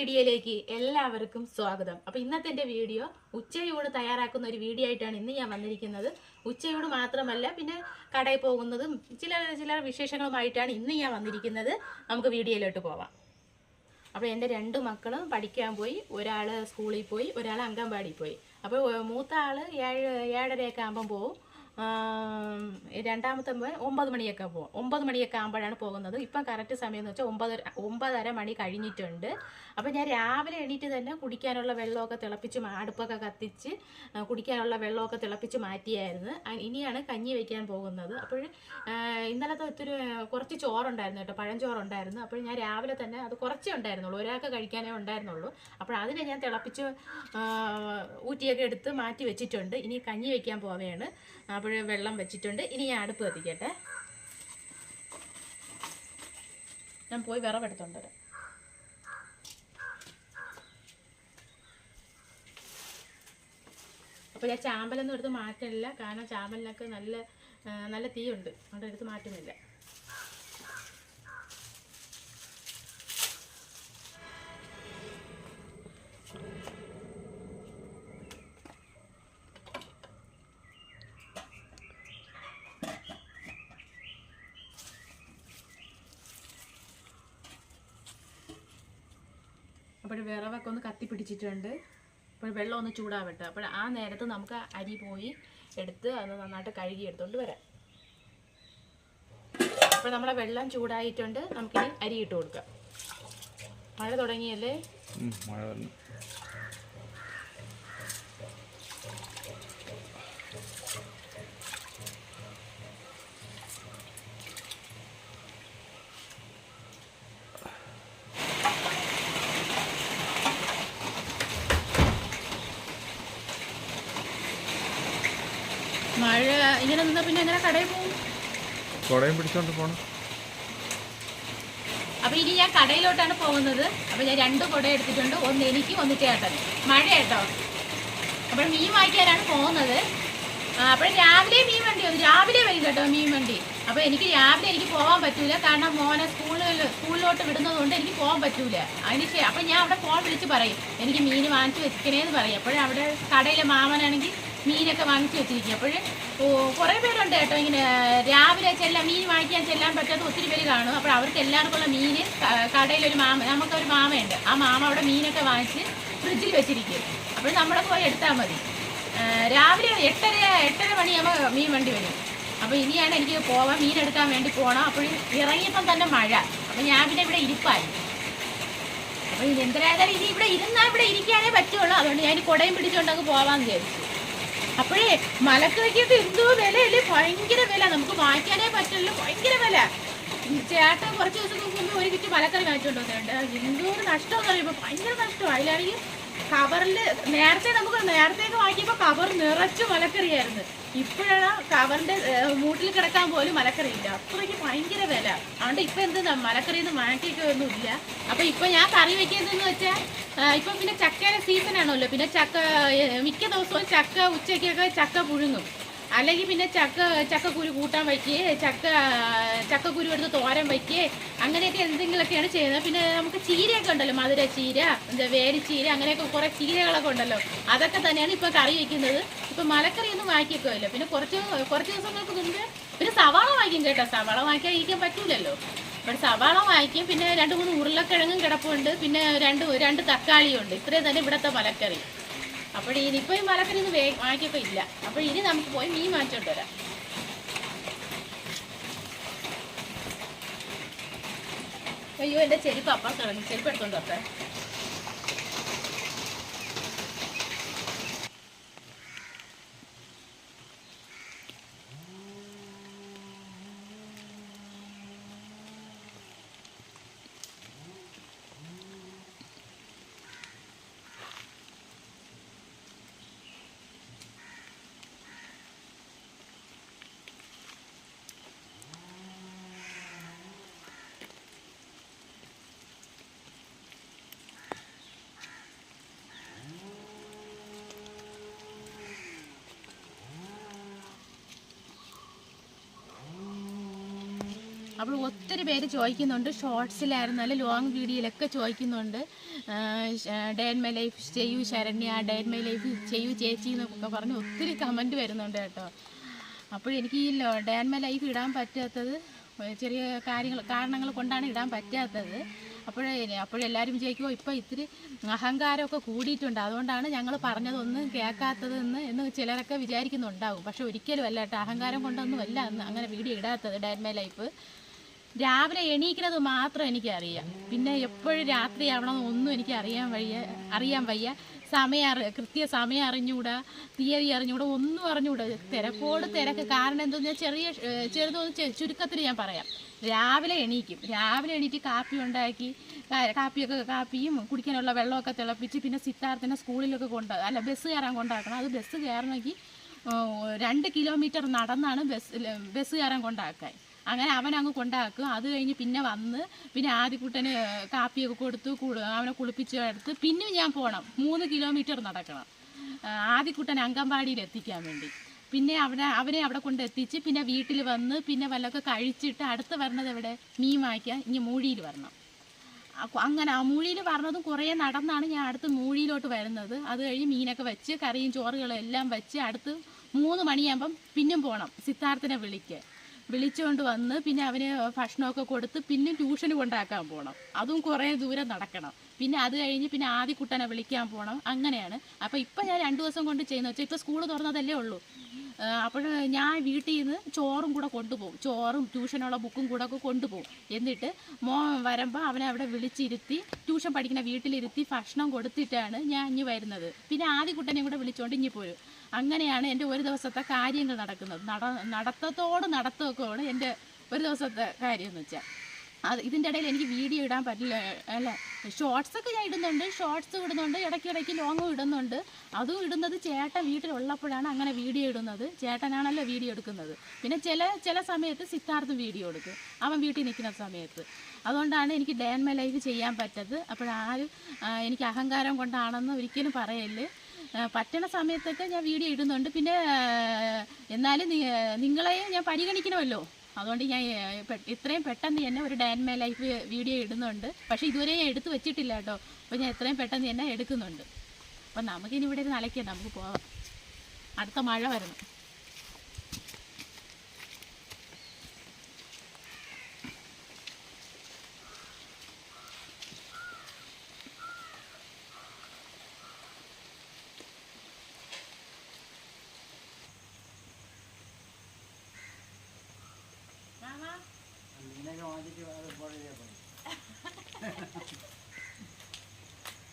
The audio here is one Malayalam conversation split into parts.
വീഡിയോയിലേക്ക് എല്ലാവർക്കും സ്വാഗതം. അപ്പോൾ ഇന്നത്തെ എന്റെ വീഡിയോ ഉച്ചയൂട് തയ്യാറാക്കുന്ന ഒരു വീഡിയോ ആയിട്ടാണ് ഇന്ന് ഞാൻ വന്നിരിക്കുന്നത്. ഉച്ചയൂട് മാത്രമല്ല പിന്നെ കടയിൽ പോകുന്നതും ചില ചില വിശേഷങ്ങളുമായിട്ടാണ് ഇന്ന് ഞാൻ വന്നിരിക്കുന്നത്. നമുക്ക് വീഡിയോയിലോട്ട് പോവാം. അപ്പോൾ എന്റെ രണ്ട് മക്കളും പഠിക്കാൻ പോയി ഒരാൾ സ്കൂളിൽ പോയി ഒരാൾ അംഗൻവാടി പോയി. അപ്പോൾ മൂത്ത ആൾ ഏഴ് ഏഴരയൊക്കെ ആകുമ്പം പോവും. രണ്ടാമത്തെ മോൻ ഒമ്പത് മണിയൊക്കെ പോകും ഒമ്പത് മണിയൊക്കെ ആകുമ്പോഴാണ് പോകുന്നത്. ഇപ്പം കറക്റ്റ് സമയം എന്ന് വെച്ചാൽ ഒമ്പത് ഒമ്പതര മണി കഴിഞ്ഞിട്ടുണ്ട്. അപ്പം ഞാൻ രാവിലെ എണീറ്റ് തന്നെ കുടിക്കാനുള്ള വെള്ളമൊക്കെ തിളപ്പിച്ച് അടുപ്പൊക്കെ കത്തിച്ച് കുടിക്കാനുള്ള വെള്ളമൊക്കെ തിളപ്പിച്ച് മാറ്റിയായിരുന്നു. ഇനിയാണ് കഞ്ഞി വയ്ക്കാൻ പോകുന്നത്. അപ്പോൾ ഇന്നലത്തെ ഒത്തിരി കുറച്ച് ചോറുണ്ടായിരുന്നു കേട്ടോ പഴഞ്ചോറുണ്ടായിരുന്നു. അപ്പോൾ ഞാൻ രാവിലെ തന്നെ അത് കുറച്ചേ ഉണ്ടായിരുന്നുള്ളൂ. ഒരാൾക്ക് കഴിക്കാനേ ഉണ്ടായിരുന്നുള്ളൂ. അപ്പോൾ അതിനെ ഞാൻ തിളപ്പിച്ച് ഊറ്റിയൊക്കെ എടുത്ത് മാറ്റി വെച്ചിട്ടുണ്ട്. ഇനി കഞ്ഞി വയ്ക്കാൻ പോവുകയാണ്. അപ്പോൾ വെള്ളം വെച്ചിട്ടുണ്ട്. ഇനി ഞാൻ അടുപ്പ് കത്തിക്കട്ടെ. ഞാൻ പോയി വിറവെടുത്തോണ്ട് അപ്പോൾ ഞാൻ ചാമ്പലൊന്നും എടുത്ത് മാറ്റില്ല കാരണം ചാമ്പലിനൊക്കെ നല്ല നല്ല തീയുണ്ട്. അതുകൊണ്ട് എടുത്ത് മാറ്റുന്നില്ല. അപ്പോൾ വിറവൊക്കെ ഒന്ന് കത്തിപ്പിടിച്ചിട്ടുണ്ട് അപ്പോൾ വെള്ളം ഒന്ന് ചൂടാവട്ടെ. അപ്പോൾ ആ നേരത്ത് നമുക്ക് അരി പോയി എടുത്ത് അത് നന്നായിട്ട് കഴുകി എടുത്തുകൊണ്ട് വരാം. അപ്പോൾ നമ്മുടെ വെള്ളം ചൂടായിട്ടുണ്ട്. നമുക്കിനി അരി ഇട്ട് കൊടുക്കാം. മഴ തുടങ്ങിയല്ലേ? മഴ ഇങ്ങനെ നിന്നാൽ പിന്നെ എങ്ങനെ കടയിൽ പോകും കുടയും പിടിച്ചോണ്ട് പോണം. അപ്പൊ ഇനി ഞാൻ കടയിലോട്ടാണ് പോകുന്നത്. അപ്പൊ ഞാൻ രണ്ട് കുട എടുത്തിട്ടുണ്ട്. ഒന്ന് എനിക്ക് ഒന്ന് ചേട്ടൻ മഴ കേട്ടോ അപ്പോൾ മീൻ വാങ്ങിക്കാനാണ് പോകുന്നത്. അപ്പോൾ രാവിലെ മീൻ വണ്ടി വന്നു. രാവിലെ വരും കേട്ടോ മീൻ വണ്ടി. അപ്പോൾ എനിക്ക് രാവിലെ എനിക്ക് പോകാൻ പറ്റൂല. കാരണം മോനെ സ്കൂളിൽ സ്കൂളിലോട്ട് വിടുന്നത് കൊണ്ട് എനിക്ക് പോകാൻ പറ്റൂല. അതിന് അപ്പോൾ ഞാൻ അവിടെ ഫോൺ വിളിച്ച് പറയും. എനിക്ക് മീൻ വാങ്ങിച്ച് വെക്കണേന്ന് പറയും. അപ്പോഴവിടെ കടയിലെ മാമനാണെങ്കിൽ മീനൊക്കെ വാങ്ങിച്ചു വെച്ചിരിക്കും. അപ്പോൾ കുറേ പേരുണ്ട് കേട്ടോ ഇങ്ങനെ രാവിലെ ചെല്ലാം മീൻ വാങ്ങിക്കാൻ ചെല്ലാൻ പറ്റാത്ത ഒത്തിരി പേര് കാണും. അപ്പോൾ അവർക്ക് എല്ലാവർക്കുള്ള മീൻ കടയിലൊരു മാമ നമുക്കൊരു മാമയുണ്ട്. ആ മാമ അവിടെ മീനൊക്കെ വാങ്ങിച്ച് ഫ്രിഡ്ജിൽ വെച്ചിരിക്കും. അപ്പോൾ നമ്മളെ പോയി എടുത്താൽ മതി. രാവിലെ എട്ടര എട്ടര മണിയാകുമ്പോൾ മീൻ വണ്ടി വരും. അപ്പോൾ ഇനിയാണ് എനിക്ക് പോവാൻ മീൻ എടുക്കാൻ വേണ്ടി പോകണം അപ്പോൾ ഇറങ്ങിയപ്പം തന്നെ മഴ. അപ്പോൾ ഞാൻ പിന്നെ ഇവിടെ ഇരിപ്പായി. അപ്പോൾ എന്തരായാലും ഇനി ഇവിടെ ഇരുന്നാൽ ഇവിടെ ഇരിക്കാനേ പറ്റുള്ളൂ. അതുകൊണ്ട് ഞാൻ കുടയും പിടിച്ചുകൊണ്ട് അങ്ങ് പോവാന്ന് വിചാരിച്ചു. അപ്പോഴേ മലക്കറിക്കൊക്കെ എന്തോ വിലയല്ലേ? ഭയങ്കര വില. നമുക്ക് വാങ്ങിക്കാനേ പറ്റില്ല ഭയങ്കര വില. ചേട്ടൻ കുറച്ച് ദിവസം മുമ്പ് ഒരു കിറ്റ് മലക്കറി വാങ്ങിച്ചുകൊണ്ട് വന്നിട്ടുണ്ട്. എന്തോ ഒരു നഷ്ടം പറയുമ്പോൾ ഭയങ്കര നഷ്ടമാണ് അതിലാണെങ്കിൽ കവറിൽ നേരത്തെ നമുക്ക് നേരത്തെയൊക്കെ വാങ്ങിയപ്പോൾ കവർ നിറച്ച് മലക്കറിയായിരുന്നു. ഇപ്പോഴാണ് കവറിന്റെ മൂട്ടിൽ കിടക്കാൻ പോലും മലക്കറിയില്ല അത്രയ്ക്ക് ഭയങ്കര വില. അതുകൊണ്ട് ഇപ്പൊ എന്ത് മലക്കറിയിൽ ഒന്നും വാങ്ങിക്കൊന്നും ഇല്ല അപ്പൊ ഇപ്പൊ ഞാൻ കറി വെക്കുന്നതെന്ന് വെച്ചാൽ ഇപ്പൊ പിന്നെ ചക്കയുടെ സീസൺ ആണല്ലോ. പിന്നെ ചക്ക മിക്ക ദിവസവും ചക്ക ഉച്ചയ്ക്കൊക്കെ ചക്ക പുഴുങ്ങും. അല്ലെങ്കിൽ പിന്നെ ചക്ക ചക്കക്കുരു കൂട്ടാൻ വയ്ക്കുകയെ ചക്ക ചക്കക്കുരു എടുത്ത് തോരൻ വയ്ക്കുകയെ അങ്ങനെയൊക്കെ എന്തെങ്കിലുമൊക്കെയാണ് ചെയ്യുന്നത്. പിന്നെ നമുക്ക് ചീരയൊക്കെ ഉണ്ടല്ലോ മധുര ചീര എന്താ വേരിച്ചീര അങ്ങനെയൊക്കെ കുറേ ചീരകളൊക്കെ ഉണ്ടല്ലോ. അതൊക്കെ തന്നെയാണ് ഇപ്പൊ കറി വയ്ക്കുന്നത് ഇപ്പൊ മലക്കറിയൊന്നും വാങ്ങിക്കൊന്നുമില്ല. പിന്നെ കുറച്ച് കുറച്ച് ദിവസങ്ങൾക്ക് മുമ്പ് പിന്നെ സവാള വാങ്ങിക്കും കേട്ടോ. സവാള വാങ്ങിക്കാൻ ഇരിക്കാൻ പറ്റൂലല്ലോ. അപ്പോൾ സവാള വാങ്ങിക്കും. പിന്നെ രണ്ട് മൂന്ന് ഉരുളക്കിഴങ്ങും കിടപ്പുണ്ട്. പിന്നെ രണ്ട് രണ്ട് തക്കാളിയും ഉണ്ട് ഇത്രയും തന്നെ ഇവിടുത്തെ മലക്കറി. അപ്പോൾ ഇനിയിപ്പോൾ ഈ മലക്കറി ഒന്നും വേ വാങ്ങിയപ്പോൾ ഇല്ല. അപ്പോൾ ഇനി നമുക്ക് പോയി മീൻ വാങ്ങിച്ചോണ്ട് വരാം. അയ്യോ എന്റെ ചെരുപ്പ് അപ്പുറത്ത് കിടന്നു. ചെരുപ്പ് എടുത്തോണ്ട് വരട്ടെ. അപ്പോൾ ഒത്തിരി പേര് ചോദിക്കുന്നുണ്ട്. ഷോർട്സിലായിരുന്നാലും ലോങ് വീഡിയോയിലൊക്കെ ചോദിക്കുന്നുണ്ട്. ഡേ ഇൻ മൈ ലൈഫ് ചെയ്യു Saranya day in my life ചെയ്യു ചേച്ചി എന്നൊക്കെ പറഞ്ഞ് ഒത്തിരി കമന്റ് വരുന്നുണ്ട് കേട്ടോ. അപ്പോൾ എനിക്ക് ഈ ഡേ ഇൻ മൈ ലൈഫ് ഇടാൻ പറ്റാത്തത് ചെറിയ കാര്യങ്ങൾ കാരണങ്ങൾ കൊണ്ടാണ് ഇടാൻ പറ്റാത്തത്. അപ്പോഴേ അപ്പോഴെല്ലാവരും വിചാരിക്കുമോ ഇപ്പോൾ ഇത്തിരി അഹങ്കാരമൊക്കെ കൂടിയിട്ടുണ്ട്. അതുകൊണ്ടാണ് ഞങ്ങൾ പറഞ്ഞതൊന്നും കേൾക്കാത്തതെന്ന് എന്ന് ചിലരൊക്കെ വിചാരിക്കുന്നുണ്ടാവും. പക്ഷെ ഒരിക്കലും അല്ല കേട്ടോ അഹങ്കാരം കൊണ്ടൊന്നും അല്ല അങ്ങനെ വീഡിയോ ഇടാത്തത് ഡേ മൈ ലൈഫ്. രാവിലെ എണീക്കുന്നത് മാത്രം എനിക്കറിയാം. പിന്നെ എപ്പോഴും രാത്രിയാവണമെന്ന് ഒന്നും എനിക്ക് അറിയാൻ വയ്യ അറിയാൻ വയ്യ. സമയം അറി കൃത്യ സമയം അറിഞ്ഞുകൂടാ തീയതി അറിഞ്ഞുകൂടാ ഒന്നും അറിഞ്ഞുകൂടാ. തിരക്കോട് തിരക്ക്. കാരണം എന്തെന്ന് ചെറിയ ചെറുതൊന്ന് ചുരുക്കത്തിൽ ഞാൻ പറയാം. രാവിലെ എണീക്കും. രാവിലെ എണീറ്റ് കാപ്പി ഉണ്ടാക്കി കാപ്പിയൊക്കെ കാപ്പിയും കുടിക്കാനുള്ള വെള്ളമൊക്കെ തിളപ്പിച്ച് പിന്നെ സിദ്ധാർത്ഥനെ സ്കൂളിലൊക്കെ കൊണ്ട് അല്ല ബസ് കയറാൻ കൊണ്ടാക്കണം. അത് ബസ് കയറണമെങ്കിൽ രണ്ട് കിലോമീറ്റർ നടന്നാണ് ബസ് ബസ് കയറാൻ കൊണ്ടാക്കാൻ. അങ്ങനെ അവൻ അങ്ങ് കൊണ്ടാക്കും. അത് കഴിഞ്ഞ് പിന്നെ വന്ന് പിന്നെ ആദ്യക്കുട്ടന് കാപ്പിയൊക്കെ കൊടുത്തു അവനെ കുളിപ്പിച്ച് എടുത്ത് പിന്നെയും ഞാൻ പോകണം മൂന്ന് കിലോമീറ്റർ നടക്കണം. ആദ്യക്കുട്ടൻ അങ്കൻവാടിയിൽ എത്തിക്കാൻ വേണ്ടി. പിന്നെ അവിടെ അവനെ അവിടെ കൊണ്ട് എത്തിച്ച് പിന്നെ വീട്ടിൽ വന്ന് പിന്നെ വല്ലതൊക്കെ കഴിച്ചിട്ട് അടുത്ത് വരണത് എവിടെ? മീൻ വാങ്ങിക്കാൻ. ഇനി മൂഴിയിൽ വരണം. അങ്ങനെ ആ മൂഴിയിൽ പറഞ്ഞതും കുറേ നടന്നാണ് ഞാൻ അടുത്ത് മൂഴിയിലോട്ട് വരുന്നത്. അത് കഴിഞ്ഞ് മീനൊക്കെ വെച്ച് കറിയും ചോറുകളും എല്ലാം വെച്ച് അടുത്ത് മൂന്ന് മണിയാകുമ്പം പിന്നും പോകണം സിദ്ധാർത്ഥനെ വിളിക്കാൻ. വിളിച്ചുകൊണ്ട് വന്ന് പിന്നെ അവന് ഭക്ഷണമൊക്കെ കൊടുത്ത് പിന്നെ ട്യൂഷന് കൊണ്ടാക്കാൻ പോകണം അതും കുറേ ദൂരം നടക്കണം. പിന്നെ അത് കഴിഞ്ഞ് പിന്നെ ആദ്യക്കുട്ടനെ വിളിക്കാൻ പോകണം അങ്ങനെയാണ്. അപ്പോൾ ഇപ്പം ഞാൻ രണ്ട് ദിവസം കൊണ്ട് ചെയ്യുന്ന വെച്ചാൽ ഇപ്പോൾ സ്കൂൾ തുറന്നതല്ലേ ഉള്ളൂ. അപ്പോൾ ഞാൻ വീട്ടിൽ നിന്ന് ചോറും കൂടെ കൊണ്ടുപോകും. ചോറും ട്യൂഷനുള്ള ബുക്കും കൂടെ ഒക്കെ കൊണ്ടുപോകും. എന്നിട്ട് മോൻ വരുമ്പോൾ അവനെ അവിടെ വിളിച്ചിരുത്തി ട്യൂഷൻ പഠിക്കുന്ന വീട്ടിലിരുത്തി ഭക്ഷണം കൊടുത്തിട്ടാണ് ഞാൻ ഇനി വരുന്നത്. പിന്നെ ആദ്യ കുട്ടനെയും കൂടെ വിളിച്ചുകൊണ്ട് ഇനി പോരും. അങ്ങനെയാണ് എന്റെ ഒരു ദിവസത്തെ കാര്യങ്ങൾ നടക്കുന്നത്. നട നടത്തത്തോട് നടത്തമൊക്കെയാണ് എന്റെ ഒരു ദിവസത്തെ കാര്യം എന്ന് വെച്ചാൽ അത് ഇതിന്റെ ഇടയിൽ എനിക്ക് വീഡിയോ ഇടാൻ പറ്റില്ല അല്ല? ഷോർട്സ് ഒക്കെ ഞാൻ ഇടുന്നുണ്ട് ഷോർട്സ് ഇടുന്നുണ്ട് ഇടയ്ക്കിടയ്ക്ക് ലോങ്ങും ഇടുന്നുണ്ട്. അതും ഇടുന്നത് ചേട്ടൻ വീട്ടിലുള്ളപ്പോഴാണ് അങ്ങനെ വീഡിയോ ഇടുന്നത്. ചേട്ടനാണല്ലോ വീഡിയോ എടുക്കുന്നത്. പിന്നെ ചില ചില സമയത്ത് സിദ്ധാർത്ഥം വീഡിയോ എടുക്കും. അവൻ വീട്ടിൽ നിൽക്കുന്ന സമയത്ത്. അതുകൊണ്ടാണ് എനിക്ക് ഡേ മൈ ലൈഫ് ചെയ്യാൻ പറ്റത്. അപ്പോഴാരും എനിക്ക് അഹങ്കാരം കൊണ്ടാണെന്ന് ഒരിക്കലും പറയല്ലേ പറ്റണ സമയത്തൊക്കെ ഞാൻ വീഡിയോ ഇടുന്നുണ്ട്. പിന്നെ എന്നാലും നിങ്ങളെയും നിങ്ങളെ ഞാൻ പരിഗണിക്കണമല്ലോ. അതുകൊണ്ട് ഞാൻ ഇത്രയും പെട്ടെന്ന് തന്നെ ഒരു day in my my life video ഇടുന്നുണ്ട്. പക്ഷെ ഇതുവരെ ഞാൻ എടുത്ത് വെച്ചിട്ടില്ല കേട്ടോ. അപ്പോൾ ഞാൻ എത്രയും പെട്ടെന്ന് തന്നെ എടുക്കുന്നുണ്ട്. അപ്പം നമുക്കിനി ഇവിടെ അലക്കണ്ട നമുക്ക് പോവാം. അടുത്ത മഴ വരണം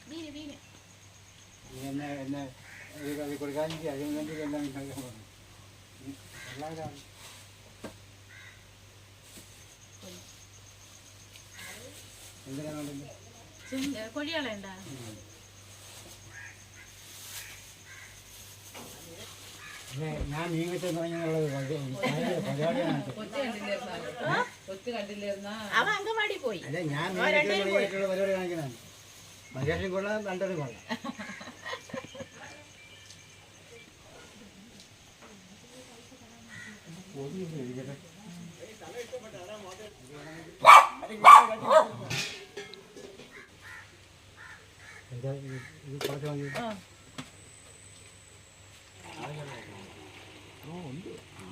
മീന് മീന്. എന്നെ എന്നെ അത് കൊടുക്കാനെനിക്ക് അതിന് വേണ്ടി എല്ലാം കഴിക്കാൻ പറഞ്ഞു. എല്ലാവരും എന്തിനാണ് വേണ്ടത്? ചെങ്ക കൊഴിയാളുണ്ടാ ഞാൻ മീൻ കിട്ടുന്ന പരിപാടിയാണ് അവൻ അങ്കമാടി പോയി. അല്ല ഞാൻ മീൻ കിട്ടുന്ന പറഞ്ഞിട്ടുള്ള പരിപാടി കാണിക്കുന്നതാണ്. മനുഷ്യൻ കൊള്ളാം രണ്ടരും കൊള്ളാം. എന്താ ഇത് ഇത് കുറച്ച് മതി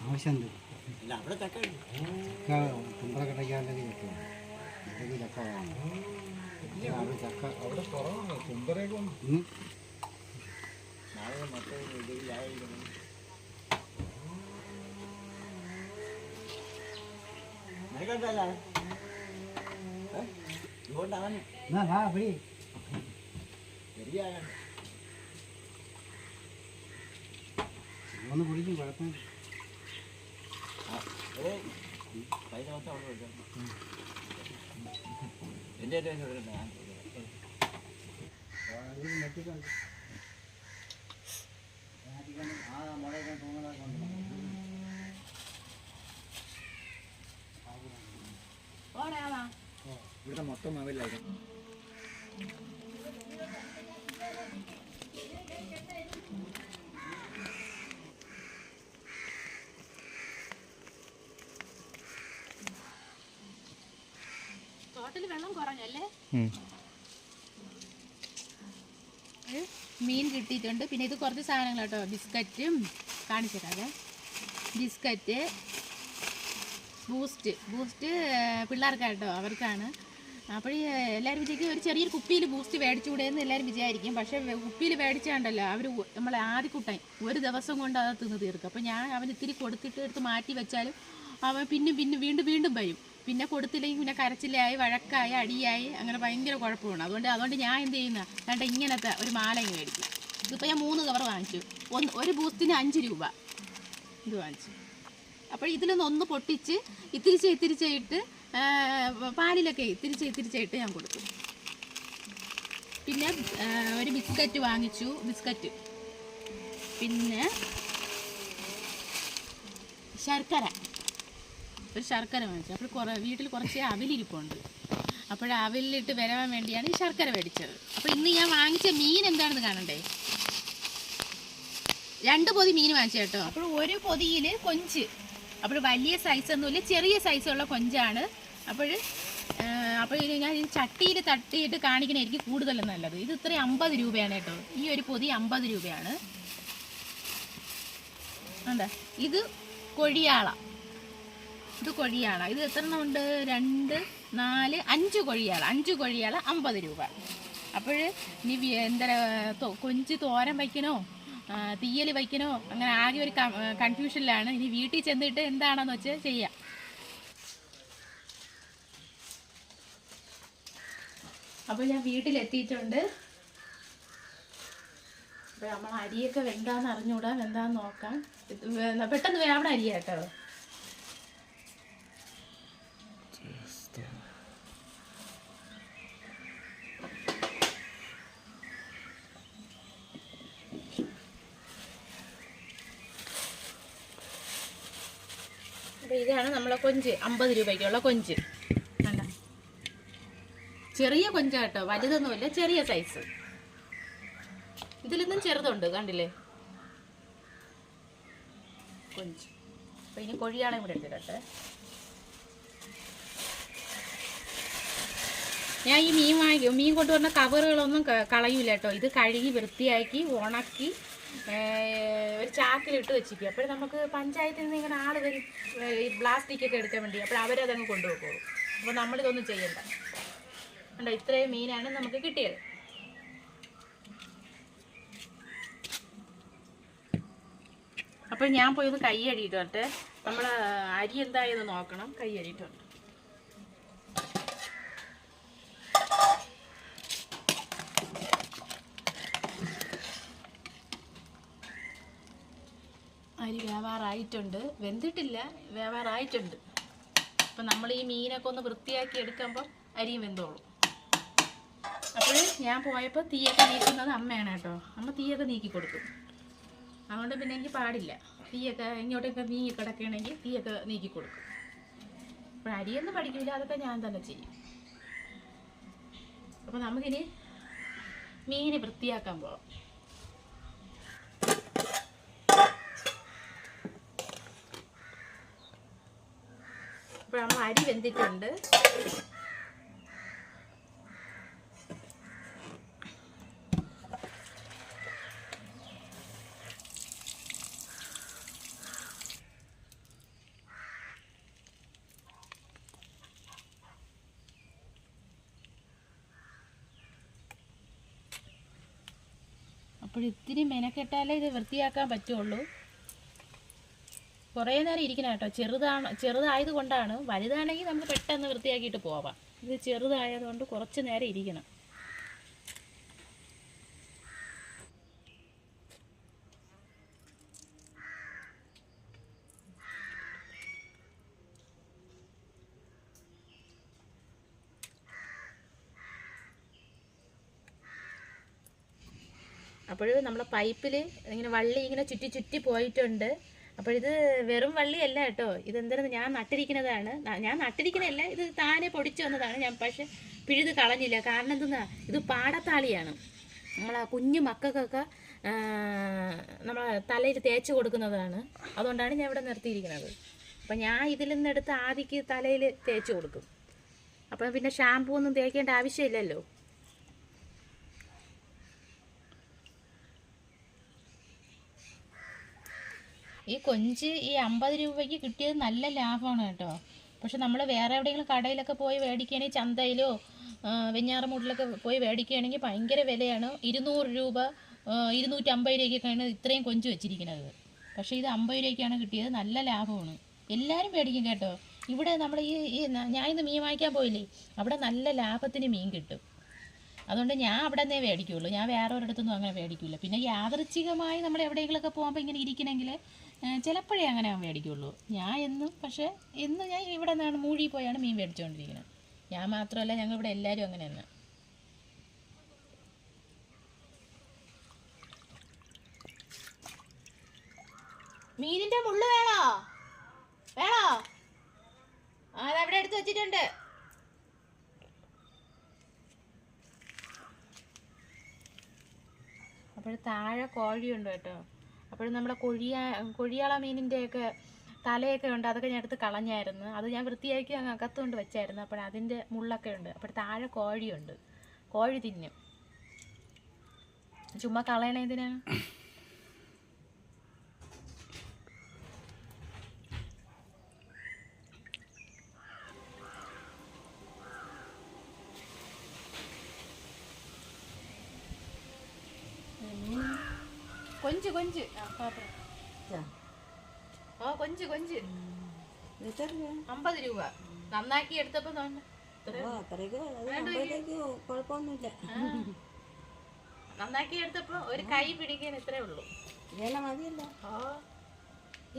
ആവശ്യമുണ്ട്. ചക്ക ചക്ക ഒന്ന് പിടിക്കും കുഴപ്പമില്ല. നെറ്റിക്കൊണ്ട് ആ മുളയൊക്കെ തൂങ്ങുന്നതൊക്കെ ഉണ്ട് ഓടാവാ ഇവിടെ മൊത്തം മതിലായിരുന്നു വെള്ളം കുറഞ്ഞല്ലേ? മീൻ കിട്ടിയിട്ടുണ്ട്. പിന്നെ ഇത് കുറച്ച് സാധനങ്ങൾ കേട്ടോ. ബിസ്ക്കറ്റും കാണിച്ചു തരാവേ. Biscuit boost. ബൂസ്റ്റ് പിള്ളേർക്കാട്ടോ കേട്ടോ അവർക്കാണ്. അപ്പോൾ എല്ലാവരും വിചാരിക്കും ഒരു ചെറിയൊരു കുപ്പിയിൽ ബൂസ്റ്റ് മേടിച്ചുകൂടെ എന്ന് എല്ലാവരും വിചാരിക്കും. പക്ഷേ കുപ്പിയിൽ മേടിച്ചാണ്ടല്ലോ അവർ നമ്മളെ ആദ്യക്കുട്ടൻ ഒരു ദിവസം കൊണ്ട് അത് തിന്ന് തീർക്കും. അപ്പോൾ ഞാൻ അവൻ ഇത്തിരി കൊടുത്തിട്ട് എടുത്ത് മാറ്റി വെച്ചാലും അവൻ പിന്നെ പിന്നെ വീണ്ടും വീണ്ടും വരും. പിന്നെ കൊടുത്തില്ലെങ്കിൽ പിന്നെ കരച്ചിലായി വഴക്കായി അടിയായി അങ്ങനെ ഭയങ്കര കുഴപ്പമാണ്. അതുകൊണ്ട് അതുകൊണ്ട് ഞാൻ എന്ത് ചെയ്യുന്ന? കണ്ട ഇങ്ങനത്തെ ഒരു മാല ഇങ്ങ് മേടിക്കും. ഇതിപ്പോൾ ഞാൻ മൂന്ന് കവർ വാങ്ങിച്ചു. ഒന്ന് ഒരു ബൂസ്റ്റിന് അഞ്ച് രൂപ. ഇത് വാങ്ങിച്ചു. അപ്പോൾ ഇതിലൊന്ന് ഒന്ന് പൊട്ടിച്ച് ഇത്തിരിച്ച് ഇത്തിരിച്ചായിട്ട് പാലിലൊക്കെ ഇത്തിരിച്ച് ഇത്തിരിച്ചായിട്ട് ഞാൻ കൊടുക്കും പിന്നെ ഒരു ബിസ്ക്കറ്റ് വാങ്ങിച്ചു. ബിസ്ക്കറ്റ്. പിന്നെ ശർക്കര. ഒരു ശർക്കര മേടിച്ചു. അപ്പോൾ കുറേ വീട്ടിൽ കുറച്ച് അവിലിരിപ്പുണ്ട്. അപ്പോൾ അവിലിട്ട് വരവാൻ വേണ്ടിയാണ് ഈ ശർക്കര മേടിച്ചത്. അപ്പോൾ ഇന്ന് ഞാൻ വാങ്ങിച്ച മീൻ എന്താണെന്ന് കാണണ്ടേ? രണ്ട് പൊതി മീൻ വാങ്ങിച്ചു കേട്ടോ. അപ്പോൾ ഒരു പൊതിയിൽ കൊഞ്ച്. അപ്പോൾ വലിയ സൈസൊന്നുമില്ല ചെറിയ സൈസുള്ള കൊഞ്ചാണ്. അപ്പോൾ അപ്പോൾ ഇത് ഞാൻ ചട്ടിയിൽ തട്ടിയിട്ട് കാണിക്കണമായിരിക്കും കൂടുതൽ നല്ലത്. ഇത് ഇത്രയും അമ്പത് രൂപയാണ് കേട്ടോ. ഈ ഒരു പൊതി അമ്പത് രൂപയാണ്. എന്താ ഇത് കൊഴിയാള. ഇത് കൊഴിയാള ഇത് എത്ര ഉണ്ട് രണ്ട് നാല് അഞ്ച് കൊഴിയാള. അഞ്ച് കൊഴിയാള അമ്പത് രൂപ. അപ്പോൾ ഇനി എന്താ കൊഞ്ച് തോരൻ വയ്ക്കണോ? തീയൽ വയ്ക്കണോ? അങ്ങനെ ആകെ ഒരു കൺഫ്യൂഷനിലാണ് ഇനി വീട്ടിൽ ചെന്നിട്ട് എന്താണെന്ന് വെച്ചാൽ ചെയ്യാം. അപ്പോൾ ഞാൻ വീട്ടിലെത്തിയിട്ടുണ്ട്. അപ്പോൾ നമ്മൾ അരിയൊക്കെ വെന്താന്ന് അറിഞ്ഞൂടാ. വെന്താന്ന് നോക്കാം. പെട്ടെന്ന് വേണം അരിയാട്ടോ. അരിയാ അപ്പോൾ ഇതാണ് നമ്മളെ കൊഞ്ച്. അമ്പത് രൂപയ്ക്കുള്ള കൊഞ്ച്. ചെറിയ കൊഞ്ച കേട്ടോ. വലുതൊന്നുമില്ല ചെറിയ സൈസ് ഇതിലൊന്നും ചെറുതുണ്ട് കണ്ടില്ലേ? കൊഞ്ച്. അപ്പോൾ ഇനി കൊഴിയാളെ കൂടെ എടുത്തിട്ടെ ഞാൻ ഈ മീൻ വാങ്ങിക്കും. മീൻ കൊണ്ടുവരുന്ന കവറുകളൊന്നും കളയൂല കേട്ടോ. ഇത് കഴുകി വൃത്തിയാക്കി ഉണക്കി ഒരു ചാക്കിലിട്ട് വെച്ചിരിക്കും. അപ്പോൾ നമുക്ക് പഞ്ചായത്തിൽ നിന്ന് ഇങ്ങനെ ആൾ വരും ഈ പ്ലാസ്റ്റിക്കൊക്കെ എടുക്കാൻ വേണ്ടി അപ്പോൾ അവരതങ്ങ് കൊണ്ടുപോകും. അപ്പോൾ നമ്മളിതൊന്നും ചെയ്യണ്ട. കണ്ടോ ഇത്രയും മീനാണ് നമുക്ക് കിട്ടിയത്. അപ്പോൾ ഞാൻ പോയി ഒന്ന് കൈ അടിയിട്ട് വരട്ടെ. നമ്മൾ അരി എന്തായെന്ന് നോക്കണം. കൈ അടിയിട്ട് വരട്ടെ. അരി വേവാറായിട്ടുണ്ട്. വെന്തിട്ടില്ല വേവാറായിട്ടുണ്ട്. അപ്പം നമ്മൾ ഈ മീനൊക്കെ ഒന്ന് വൃത്തിയാക്കി എടുക്കുമ്പം അരിയും വെന്തോളും. അപ്പോൾ ഞാൻ പോയപ്പോൾ തീയൊക്കെ നീക്കുന്നത് അമ്മയാണ് കേട്ടോ. അമ്മ തീയൊക്കെ നീക്കി കൊടുക്കും അതുകൊണ്ട് പിന്നെ എനിക്ക് പാടില്ല. തീയൊക്കെ ഇങ്ങോട്ടൊക്കെ നീങ്ങി കിടക്കുകയാണെങ്കിൽ തീയൊക്കെ നീക്കി കൊടുക്കും. അപ്പോൾ അരിയൊന്നും പഠിക്കില്ല അതൊക്കെ ഞാൻ തന്നെ ചെയ്യും. അപ്പോൾ നമുക്കിനി മീൻ വൃത്തിയാക്കാൻ പോവാം. അപ്പോൾ അരി വെന്തിട്ടുണ്ട്. അപ്പോൾ ഇത്തിരി മെനക്കെട്ടാലേ ഇത് വൃത്തിയാക്കാൻ പറ്റുള്ളൂ. കുറേ നേരം ഇരിക്കണം കേട്ടോ. ചെറുതാണ് ചെറുതായത് കൊണ്ടാണ് വലുതാണെങ്കിൽ നമുക്ക് പെട്ടെന്ന് വൃത്തിയാക്കിയിട്ട് പോവാം. ഇത് ചെറുതായതുകൊണ്ട് കുറച്ച് നേരം ഇരിക്കണം. അപ്പോൾ നമ്മുടെ പൈപ്പിൽ ഇങ്ങനെ വള്ളി ഇങ്ങനെ ചുറ്റി ചുറ്റി പോയിട്ടുണ്ട്. അപ്പോൾ ഇത് വെറും വള്ളിയല്ല കേട്ടോ. ഇതെന്താണെന്ന് ഞാൻ നട്ടിരിക്കുന്നതാണ്. ഞാൻ നട്ടിരിക്കുന്നതല്ല ഇത് താനെ പൊടിച്ചു വന്നതാണ് ഞാൻ. പക്ഷെ പിഴുത് കളഞ്ഞില്ല. കാരണം എന്തെന്നാ ഇത് പാടത്താളിയാണ്. നമ്മളെ കുഞ്ഞു മക്കൾക്കൊക്കെ നമ്മൾ തലയിൽ തേച്ച് കൊടുക്കുന്നതാണ്. അതുകൊണ്ടാണ് ഞാൻ ഇവിടെ നിർത്തിയിരിക്കുന്നത്. അപ്പം ഞാൻ ഇതിൽ നിന്നെടുത്ത് ആദിക്ക് തലയിൽ തേച്ച് കൊടുക്കും. അപ്പം പിന്നെ ഷാമ്പൂ ഒന്നും തേക്കേണ്ട ആവശ്യമില്ലല്ലോ. ഈ കൊഞ്ച് ഈ അമ്പത് രൂപയ്ക്ക് കിട്ടിയത് നല്ല ലാഭമാണ് കേട്ടോ. പക്ഷെ നമ്മൾ വേറെ എവിടെയെങ്കിലും കടയിലൊക്കെ പോയി മേടിക്കുകയാണെങ്കിൽ ചന്തയിലോ വെഞ്ഞാറമൂട്ടിലൊക്കെ പോയി മേടിക്കുകയാണെങ്കിൽ ഭയങ്കര വിലയാണ്. ഇരുന്നൂറ് രൂപ ഇരുന്നൂറ്റമ്പത് രൂപയ്ക്കൊക്കെയാണ് ഇത്രയും കൊഞ്ച് വെച്ചിരിക്കുന്നത്. പക്ഷേ ഇത് അമ്പത് രൂപയ്ക്കാണ് കിട്ടിയത്. നല്ല ലാഭമാണ്. എല്ലാവരും മേടിക്കും കേട്ടോ. ഇവിടെ നമ്മൾ ഈ ഈ ഞാനിന്ന് മീൻ വാങ്ങിക്കാൻ പോയില്ലേ? അവിടെ നല്ല ലാഭത്തിന് മീൻ കിട്ടും. അതുകൊണ്ട് ഞാൻ അവിടെ നിന്നേ മേടിക്കുള്ളൂ. ഞാൻ വേറെ ഒരിടത്തുനിന്നും അങ്ങനെ മേടിക്കില്ല. പിന്നെ യാദൃച്ഛികമായി നമ്മൾ എവിടെയെങ്കിലുമൊക്കെ പോകുമ്പോൾ ഇങ്ങനെ ഇരിക്കണമെങ്കിൽ ചിലപ്പോഴേ അങ്ങനെ മേടിക്കുള്ളൂ ഞാൻ എന്നും പക്ഷേ എന്നും ഞാൻ ഇവിടെ നിന്നാണ് മൂഴി പോയാണ് മീൻ മേടിച്ചുകൊണ്ടിരിക്കുന്നത് ഞാൻ മാത്രമല്ല ഞങ്ങൾ ഇവിടെ എല്ലാവരും അങ്ങനെ തന്നെ. മീനിന്റെ മുള്ളു വേണോ? വേണോ? അതവിടെ എടുത്ത് വെച്ചിട്ടുണ്ട്. അപ്പോൾ താഴെ കോഴിയുണ്ട് കേട്ടോ. അപ്പോൾ നമ്മുടെ കൊഴിയ കൊഴിയാള മീനിന്റെയൊക്കെ തലയൊക്കെ ഉണ്ട് അതൊക്കെ ഞാൻ എടുത്ത് കളഞ്ഞായിരുന്നു. അത് ഞാൻ വൃത്തിയാക്കി അങ്ങ് അകത്തുകൊണ്ട് വെച്ചായിരുന്നു. അപ്പോൾ അതിന്റെ മുള്ളൊക്കെ ഉണ്ട്. അപ്പോൾ താഴെ കോഴിയുണ്ട്. കോഴി തിന്നും. ചുമ്മാ കളയണ കൊഞ്ച് കൊഞ്ച്. ഓ കൊഞ്ച് കൊഞ്ച്. അമ്പത് രൂപ. നന്നാക്കി എടുത്തപ്പോ കുഴപ്പമൊന്നുമില്ല. നന്നാക്കി എടുത്തപ്പോ ഒരു കൈ പിടിക്കാൻ ഇത്രേ ഉള്ളൂ.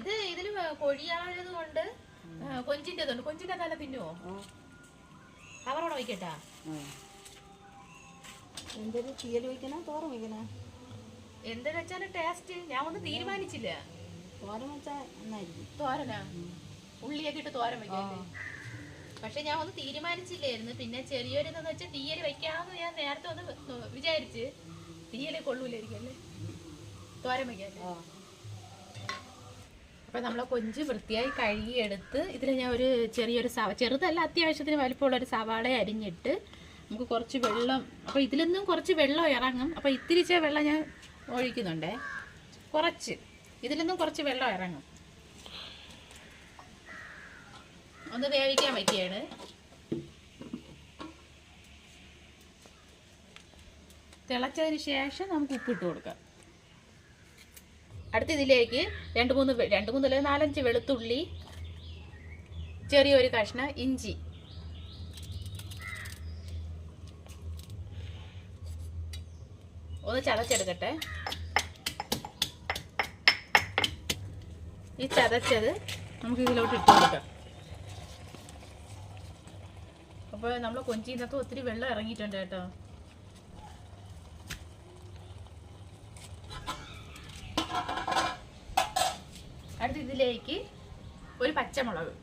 ഇത് ഇതിൽ കൊഴിയാഴത് കൊണ്ട് കൊഞ്ചിന്റെതുണ്ട് കൊഞ്ചിന്റെ തല തിന്നുവോ? അവരോട് വയ്ക്കട്ടാ എന്തൊരു തീയൽ വയ്ക്കണോ തോറ വയ്ക്കണോ എന്തെന്ന് വെച്ചാൽ ടേസ്റ്റ് ഞാൻ ഒന്നും തീരുമാനിച്ചില്ല. തോരൻ വെച്ചാൽ നന്നായിരിക്കും. തോരനാ? ഉള്ളിയൊക്കെ ഇട്ട് തോരൻ വെക്കല്ലേ പക്ഷെ ഞാൻ ഒന്ന് തീരുമാനിച്ചില്ലായിരുന്നു. പിന്നെ ചെറിയൊരിതെന്ന് വെച്ചാൽ തീയൽ വെക്കാമെന്ന് ഞാൻ നേരത്തെ ഒന്ന് വിചാരിച്ച് തീയൽ കൊള്ളൂലായിരിക്കല്ലേ തോരൻ വെക്കാല്ലേ അപ്പൊ അപ്പോൾ നമ്മൾ കൊഞ്ച് വൃത്തിയായി കഴുകിയെടുത്ത് ഇതിൽ ഞാൻ ഒരു ചെറിയൊരു സവ ചെറുതല്ല അത്യാവശ്യത്തിന് വലിപ്പമുള്ള ഒരു സവാള അരിഞ്ഞിട്ട് നമുക്ക് കുറച്ച് വെള്ളം അപ്പോൾ ഇതിൽ നിന്നും കുറച്ച് വെള്ളം ഇറങ്ങും. അപ്പോൾ ഇത്തിരിച്ച വെള്ളം ഞാൻ ഒഴിക്കുന്നുണ്ടേ? കുറച്ച്. ഇതിൽ നിന്നും കുറച്ച് വെള്ളം ഇറങ്ങും. ഒന്ന് വേവിക്കാൻ വയ്ക്കുകയാണ് തിളച്ചതിന് ശേഷം നമുക്ക് ഉപ്പിട്ട് കൊടുക്കാം. അടുത്ത ഇതിലേക്ക് രണ്ട് മൂന്ന് രണ്ട് മൂന്നല്ല നാലഞ്ച് വെളുത്തുള്ളി ചെറിയൊരു കഷ്ണം ഇഞ്ചി ഒന്ന് ചതച്ചെടുക്കട്ടെ. ഈ ചതച്ചത് നമുക്ക് ഇതിലോട്ട് ഇട്ട് കൊടുക്കാം. അപ്പോൾ നമ്മൾ കൊഞ്ചിന്നൊക്കെ ഒത്തിരി വെള്ളം ഇറങ്ങിയിട്ടുണ്ട് കേട്ടോ. അടുത്ത് ഇതിലേക്ക് ഒരു പച്ചമുളക്.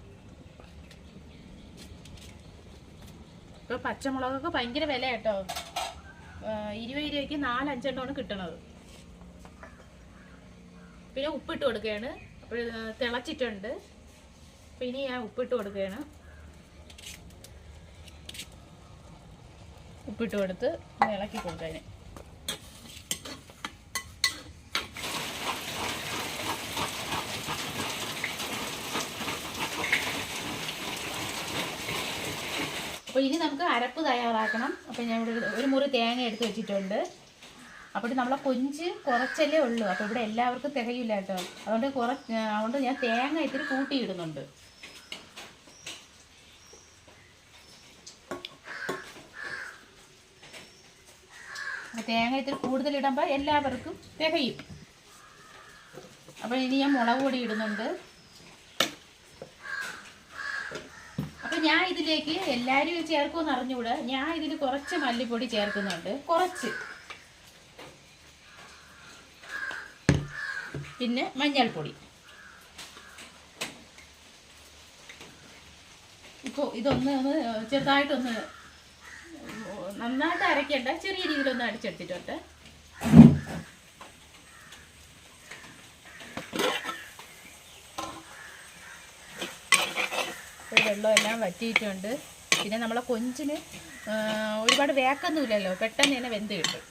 ഇപ്പോൾ പച്ചമുളകൊക്കെ ഭയങ്കര വില കേട്ടോ ഇരുപത് രൂപയ്ക്ക് നാലഞ്ചെണ്ണമാണ് കിട്ടണത്. പിന്നെ ഉപ്പിട്ട് കൊടുക്കുകയാണ്. അപ്പോൾ തിളച്ചിട്ടുണ്ട്. പിന്നെ ഞാൻ ഉപ്പിട്ട് കൊടുക്കുകയാണ്. ഉപ്പിട്ട് കൊടുത്ത് ഇളക്കി കൊടുക്കാൻ അപ്പോൾ ഇനി നമുക്ക് അരപ്പ് തയ്യാറാക്കണം. അപ്പോൾ ഞാൻ ഇവിടെ ഒരു മുറി തേങ്ങ എടുത്ത് വെച്ചിട്ടുണ്ട്. അപ്പോൾ നമ്മളെ കൊഞ്ച് കുറച്ചല്ലേ ഉള്ളൂ. അപ്പോൾ ഇവിടെ എല്ലാവർക്കും തികയില്ല കേട്ടോ. അതുകൊണ്ട് കുറച്ച് അതുകൊണ്ട് ഞാൻ തേങ്ങ ഇത്തിരി കൂട്ടിയിടുന്നുണ്ട്. തേങ്ങ ഇത്തിരി കൂടുതലിടുമ്പോൾ എല്ലാവർക്കും തികയും. അപ്പോൾ ഇനി ഞാൻ മുളക് പൊടി ഇടുന്നുണ്ട്. അപ്പൊ ഞാൻ ഇതിലേക്ക് എല്ലാരും ചേർക്കുമെന്ന് അറിഞ്ഞുകൂടെ. ഞാൻ ഇതിൽ കുറച്ച് മല്ലിപ്പൊടി ചേർക്കുന്നുണ്ട്. കുറച്ച്. പിന്നെ മഞ്ഞൾപ്പൊടി. ഇപ്പോൾ ഇതൊന്ന് ഒന്ന് ചെറുതായിട്ടൊന്ന് നന്നായിട്ട് അരയ്ക്കേണ്ട. ചെറിയ രീതിയിലൊന്ന് അടിച്ചെടുത്തിട്ടുണ്ട്. ഇപ്പോൾ വെള്ളം എല്ലാം വറ്റിയിട്ടുണ്ട്. പിന്നെ നമ്മളെ കൊഞ്ചിന് ഒരുപാട് വേക്കൊന്നുമില്ലല്ലോ. പെട്ടെന്ന് തന്നെ വെന്ത് കിട്ടും.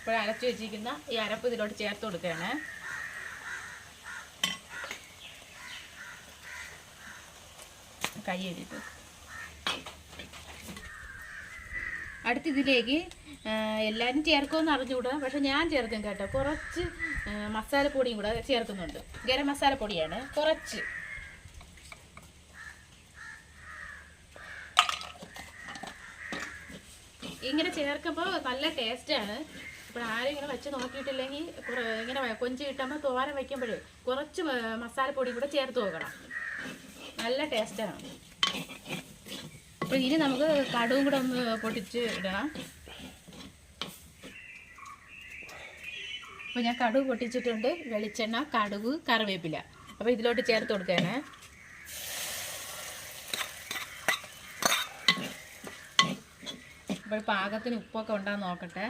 ഇപ്പോൾ അരച്ച് വെച്ചിരിക്കുന്ന ഈ അരപ്പ് ഇതിലോട്ട് ചേർത്ത് കൊടുക്കുകയാണ്. കൈ എഴുതിയിട്ട്. അടുത്ത ഇതിലേക്ക് എല്ലാവരും ചേർക്കുമെന്ന് അറിഞ്ഞുകൂടാ. പക്ഷെ ഞാൻ ചേർക്കും കേട്ടോ. കുറച്ച് മസാലപ്പൊടിയും കൂടെ ചേർക്കുന്നുണ്ട്. ഗരം മസാലപ്പൊടിയാണ്. കുറച്ച്. ചേർക്കുമ്പോൾ നല്ല ടേസ്റ്റാണ് ഇപ്പോൾ ആരും ഇങ്ങനെ വെച്ച് നോക്കിയിട്ടില്ലെങ്കിൽ ഇങ്ങനെ കൊഞ്ച് കിട്ടുമ്പോൾ തോരൻ വയ്ക്കുമ്പോഴേ കുറച്ച് മസാലപ്പൊടി കൂടെ ചേർത്ത് നോക്കണം നല്ല ടേസ്റ്റാണ് അപ്പോൾ ഇനി നമുക്ക് കടുവും കൂടെ ഒന്ന് പൊട്ടിച്ച് ഇടണം. അപ്പോൾ ഞാൻ കടുവ് പൊട്ടിച്ചിട്ടുണ്ട്. വെളിച്ചെണ്ണ കടുവ് കറിവേപ്പില. അപ്പോൾ ഇതിലോട്ട് ചേർത്ത് കൊടുക്കുകയാണ് അപ്പോൾ പാകത്തിന് ഉപ്പൊക്കെ ഉണ്ടാന്ന് നോക്കട്ടെ.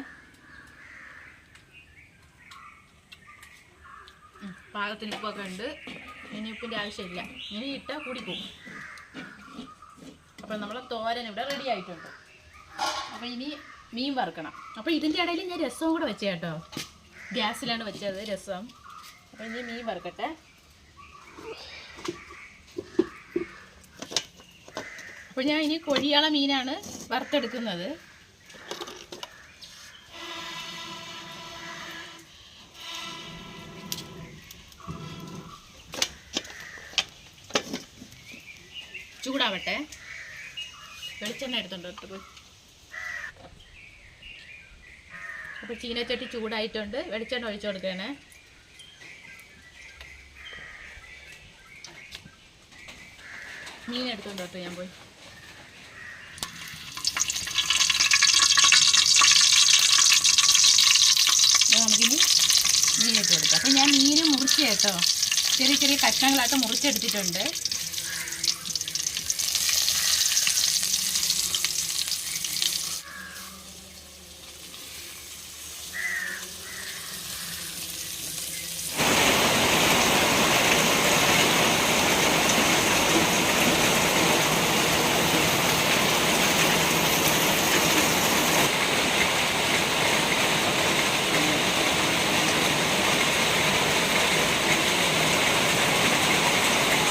പാകത്തിന് ഉപ്പൊക്കെ ഉണ്ട്. ഇനി ഉപ്പിന്റെ ആവശ്യമില്ല. ഇനി ഇട്ടാൽ കൂടിപ്പോവും അപ്പം നമ്മളെ തോരൻ ഇവിടെ റെഡി ആയിട്ടുണ്ട്. അപ്പം ഇനി മീൻ വറുക്കണം. അപ്പോൾ ഇതിന്റെ ഇടയിൽ ഞാൻ രസവും കൂടെ വെച്ചേ കേട്ടോ. ഗ്യാസിലാണ് വെച്ചത് രസം. അപ്പോൾ ഇനി മീൻ വറുക്കട്ടെ. അപ്പോൾ ഞാൻ ഇനി കൊഴിയാള മീനാണ് വറുത്തെടുക്കുന്നത്. ചൂടാവട്ടെ. വെളിച്ചെണ്ണ എടുത്തുണ്ട് എടുത്ത് അപ്പോൾ ചീനച്ചട്ടി ചൂടായിട്ടുണ്ട്. വെളിച്ചെണ്ണ ഒഴിച്ചു കൊടുക്കണേ മീൻ എടുത്തുകൊണ്ട് കേട്ടോ ഞാൻ പോയി. നമുക്കിനി മീനിട്ട് കൊടുക്കാം. അപ്പോൾ ഞാൻ മീൻ മുറിച്ച് കേട്ടോ. ചെറിയ ചെറിയ കഷ്ണങ്ങളായിട്ട് മുറിച്ചെടുത്തിട്ടുണ്ട്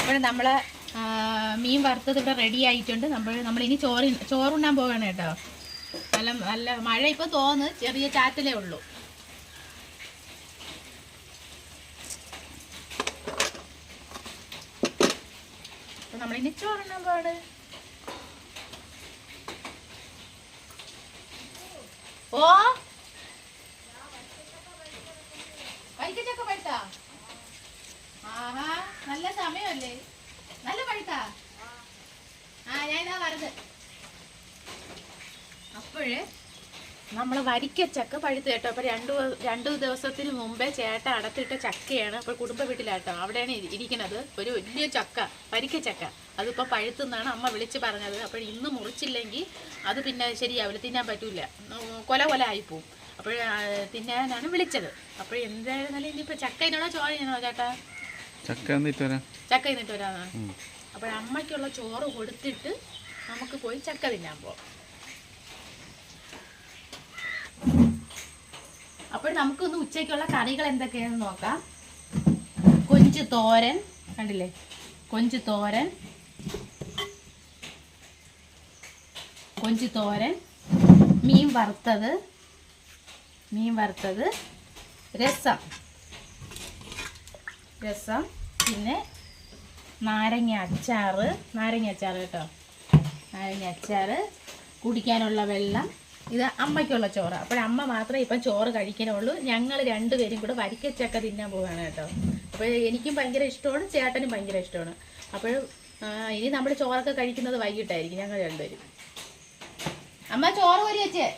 അപ്പോൾ നമ്മൾ മീൻ വറുത്തത് ഇവിടെ റെഡി ആയിട്ടുണ്ട്. നമ്മൾ ഇനി ചോറ് ചോറുണ്ണാൻ പോകണം കേട്ടോ. നല്ല നല്ല മഴ ഇപ്പോൾ തോന്നുന്നു ചെറിയ ചാറ്റലേ ഉള്ളൂ. നമ്മളിനി ചോറുണ്ണാൻ പോവാണ്. ഓ വൈകിട്ടൊക്കെ പഴുത്താ ആഹാ നല്ല സമയമല്ലേ നല്ല പഴുത്താ ആ ഞാൻ ഇതാ വരത് അപ്പോഴ് നമ്മൾ വരിക്കച്ചക്ക പഴുത്ത് കേട്ടോ. അപ്പോൾ രണ്ട് രണ്ട് ദിവസത്തിന് മുമ്പേ ചേട്ട അടത്തിട്ട ചക്കയാണ് അപ്പോൾ കുടുംബ വീട്ടിലാട്ടോ. അവിടെയാണ് ഇരി- ഇരിക്കുന്നത് ഒരു വലിയ ചക്ക വരിക്കച്ചക്ക അതിപ്പോൾ പഴുത്തുന്നാണ് അമ്മ വിളിച്ച് പറഞ്ഞത്. അപ്പോൾ ഇന്ന് മുറിച്ചില്ലെങ്കിൽ അത് പിന്നെ ശരിയാവില്ല തിന്നാൻ പറ്റൂല. കൊല കൊല ആയിപ്പോവും അപ്പോൾ തിന്നാനാണ് വിളിച്ചത്. അപ്പോൾ എന്തായിരുന്നാലും ഇനിയിപ്പോൾ ചക്ക ഇതിനുള്ള ചോറ് ചെയ്യണോ ചേട്ടാ? ചക്ക എന്നിട്ട് വരാം. ചക്ക എന്നിട്ട് വരാമെന്നാണ് അപ്പോൾ അമ്മയ്ക്കുള്ള ചോറ് കൊടുത്തിട്ട് നമുക്ക് പോയി ചക്ക തിന്നാൻ പോവാം. അപ്പോൾ നമുക്കൊന്ന് ഉച്ചയ്ക്കുള്ള കറികൾ എന്തൊക്കെയാണെന്ന് നോക്കാം. കൊഞ്ച് തോരൻ കണ്ടില്ലേ? കൊഞ്ച് തോരൻ. കൊഞ്ച് തോരൻ. മീൻ വറുത്തത്. മീൻ വറുത്തത്. രസം. രസം. പിന്നെ നാരങ്ങ അച്ചാറ്. നാരങ്ങ അച്ചാറ് കേട്ടോ. നാരങ്ങ അച്ചാറ്. കുടിക്കാനുള്ള വെള്ളം. ഇത് അമ്മയ്ക്കുള്ള ചോറ്. അപ്പോൾ അമ്മ മാത്രമേ ഇപ്പം ചോറ് കഴിക്കണുള്ളൂ. ഞങ്ങൾ രണ്ടുപേരും കൂടെ വരിക്കച്ചക്ക തിന്നാൻ പോവുകയാണ് കേട്ടോ. അപ്പോൾ എനിക്കും ഭയങ്കര ഇഷ്ടമാണ് ചേട്ടനും ഭയങ്കര ഇഷ്ടമാണ്. അപ്പോൾ ഇനി നമ്മൾ ചോറൊക്കെ കഴിക്കുന്നത് വൈകിട്ടായിരിക്കും ഞങ്ങൾ രണ്ടുപേരും. അമ്മ ചോറ് വരി വെച്ചേ.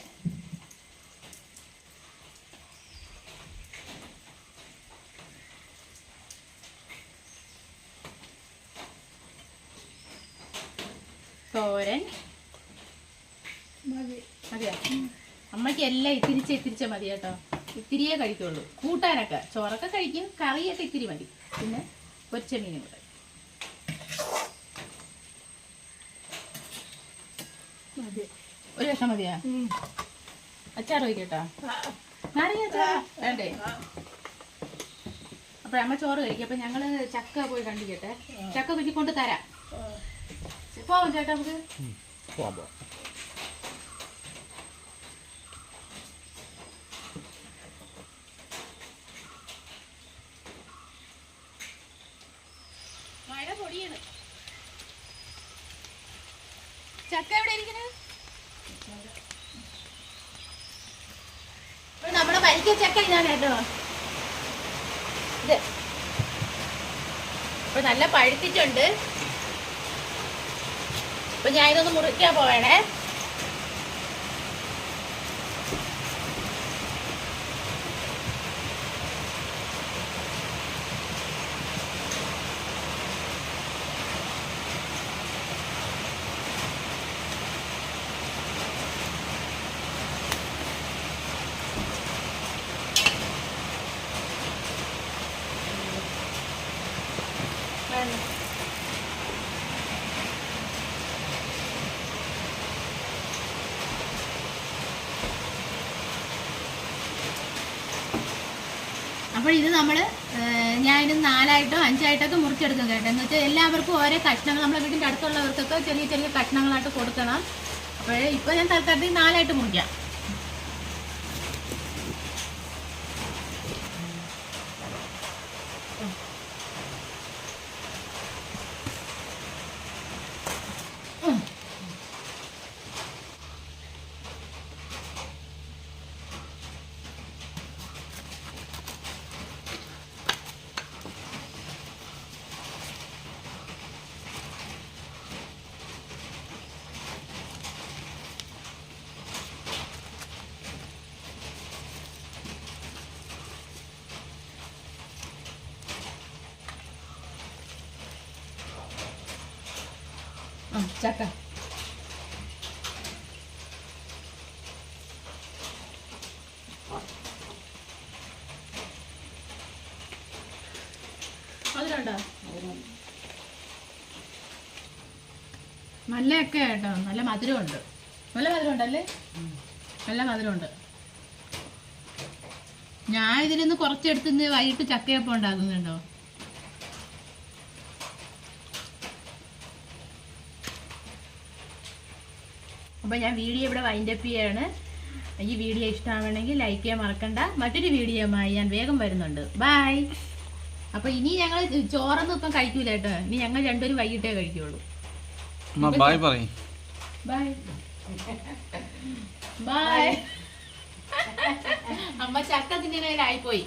തോരൻ. മതിയോ? അമ്മയ്ക്ക് എല്ലാം ഇത്തിരിച്ച് ഇത്തിരിച്ച മതി കേട്ടോ. ഇത്തിരിയേ കഴിക്കുള്ളൂ. കൂട്ടാനൊക്കെ. ചോറൊക്കെ കഴിക്കും കറിയൊക്കെ ഇത്തിരി മതി. പിന്നെ പൊരിച്ച മീനും കൂടെ ഒരു കഷ്ണം മതിയാ? അച്ചാർ വയ്ക്കട്ടോ നാരങ്ങ അച്ചാർ വേണ്ടേ? അപ്പൊ അമ്മ ചോറ് കഴിക്കും. അപ്പൊ ഞങ്ങൾ ചക്ക പോയി കണ്ടിക്കട്ടെ. ചക്ക കുറ്റി കൊണ്ട് തരാം. പോവാം ചേട്ടാ നമുക്ക്. പോവാം പോവാം മഴ പൊടിയാണ് ചക്ക എവിടെ ഇരിക്കുന്നത് വരിക്ക ചക്ക ഇതാണ് കേട്ടോ. ഇത്. ഇപ്പൊ നല്ല പഴുത്തിട്ടുണ്ട്. ഇപ്പൊ ഞാനിതൊന്ന് മുറിക്കാൻ പോവേണേ അപ്പോൾ ഇത് നമ്മൾ ഞാനിത് നാലായിട്ടോ അഞ്ചായിട്ടൊക്കെ മുറിച്ചെടുക്കും കേട്ടോ. എന്ന് വെച്ചാൽ എല്ലാവർക്കും ഓരോ കഷ്ണങ്ങൾ നമ്മളെ വീടിന്റെ അടുത്തുള്ളവർക്കൊക്കെ ചെറിയ ചെറിയ കഷ്ണങ്ങളായിട്ട് കൊടുക്കണം. അപ്പോൾ ഇപ്പോൾ ഞാൻ തൽക്കാലത്തേക്ക് നാലായിട്ട് മുറിക്കാം ആ ചക്ക അതിലുണ്ടോ ഒക്കെ കേട്ടോ നല്ല മധുരമുണ്ട്. നല്ല മധുരമുണ്ടല്ലേ നല്ല മധുരമുണ്ട്. ഞാൻ ഇതിലൊന്ന് കുറച്ചെടുത്ത് വൈകിട്ട് ചക്കയപ്പം ഉണ്ടാക്കുന്നുണ്ടോ? അപ്പോൾ ഞാൻ വീഡിയോ ഇവിടെ വൈൻഡപ്പ് ചെയ്യാണ്. ഈ വീഡിയോ ഇഷ്ടമാണെങ്കിൽ ലൈക്ക് ചെയ്യാൻ മറക്കണ്ട. മറ്റൊരു വീഡിയോയുമായി ഞാൻ വേഗം വരുന്നുണ്ട്. ബൈ അപ്പോൾ ഇനി ഞങ്ങൾ ചോറൊന്നും ഇപ്പം കഴിക്കൂല കേട്ടോ. ഇനി ഞങ്ങൾ രണ്ടുപേരും വൈകിട്ടേ കഴിക്കുള്ളൂ. അമ്മ ബായ് പറയും. ബൈ ബൈ അമ്മ ചക്ക തിന്നതിനായിപ്പോയി